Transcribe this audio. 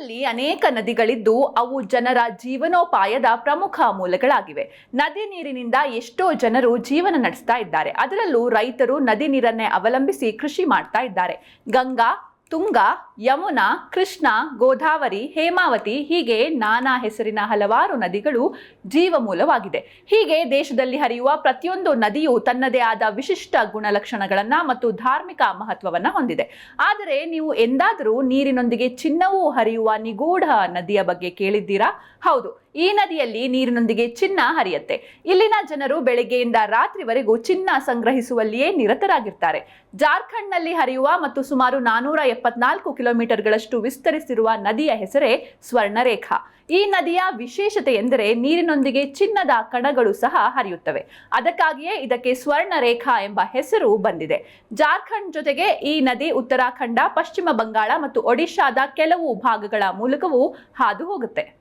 ಭಾರತದಲ್ಲಿ ಅನೇಕ ನದಿಗಳಿದ್ದು ಅವು ಜನರ ಜೀವನೋಪಾಯದ ಪ್ರಮುಖ ಮೂಲಗಳಾಗಿವೆ. ನದಿ ನೀರಿನಿಂದ ಎಷ್ಟೋ ಜನರು ಜೀವನ ನಡೆಸ್ತಾ ಇದ್ದಾರೆ. ಅದರಲ್ಲೂ ರೈತರು ನದಿ ನೀರನ್ನೇ ಅವಲಂಬಿಸಿ ಕೃಷಿ ಮಾಡ್ತಾ ಇದ್ದಾರೆ. ಗಂಗಾ ತುಂಗ, ಯಮುನಾ, ಕೃಷ್ಣ, ಗೋದಾವರಿ, ಹೇಮಾವತಿ ಹೀಗೆ ನಾನಾ ಹೆಸರಿನ ಹಲವಾರು ನದಿಗಳು ಜೀವಮೂಲವಾಗಿದೆ. ಹೀಗೆ ದೇಶದಲ್ಲಿ ಹರಿಯುವ ಪ್ರತಿಯೊಂದು ನದಿಯು ತನ್ನದೇ ಆದ ವಿಶಿಷ್ಟ ಗುಣಲಕ್ಷಣಗಳನ್ನು ಮತ್ತು ಧಾರ್ಮಿಕ ಮಹತ್ವವನ್ನ ಹೊಂದಿದೆ. ಆದರೆ ನೀವು ಎಂದಾದರೂ ನೀರಿನೊಂದಿಗೆ ಚಿನ್ನವೂ ಹರಿಯುವ ನಿಗೂಢ ನದಿಯ ಬಗ್ಗೆ ಕೇಳಿದ್ದೀರಾ? ಹೌದು, ಈ ನದಿಯಲ್ಲಿ ನೀರಿನೊಂದಿಗೆ ಚಿನ್ನ ಹರಿಯುತ್ತೆ. ಇಲ್ಲಿನ ಜನರು ಬೆಳಗ್ಗೆಯಿಂದ ರಾತ್ರಿವರೆಗೂ ಚಿನ್ನ ಸಂಗ್ರಹಿಸುವಲ್ಲಿಯೇ ನಿರತರಾಗಿರ್ತಾರೆ. ಜಾರ್ಖಂಡ್ನಲ್ಲಿ ಹರಿಯುವ ಮತ್ತು ಸುಮಾರು ನಾನೂರ ಎಪ್ಪತ್ನಾಲ್ಕು ಕಿಲೋಮೀಟರ್ಗಳಷ್ಟು ವಿಸ್ತರಿಸಿರುವ ನದಿಯ ಹೆಸರೇ ಸ್ವರ್ಣರೇಖಾ. ಈ ನದಿಯ ವಿಶೇಷತೆ ಎಂದರೆ ನೀರಿನೊಂದಿಗೆ ಚಿನ್ನದ ಕಣಗಳು ಸಹ ಹರಿಯುತ್ತವೆ. ಅದಕ್ಕಾಗಿಯೇ ಇದಕ್ಕೆ ಸ್ವರ್ಣರೇಖಾ ಎಂಬ ಹೆಸರು ಬಂದಿದೆ. ಜಾರ್ಖಂಡ್ ಜೊತೆಗೆ ಈ ನದಿ ಉತ್ತರಾಖಂಡ, ಪಶ್ಚಿಮ ಬಂಗಾಳ ಮತ್ತು ಒಡಿಶಾದ ಕೆಲವು ಭಾಗಗಳ ಮೂಲಕವೂ ಹಾದು ಹೋಗುತ್ತೆ.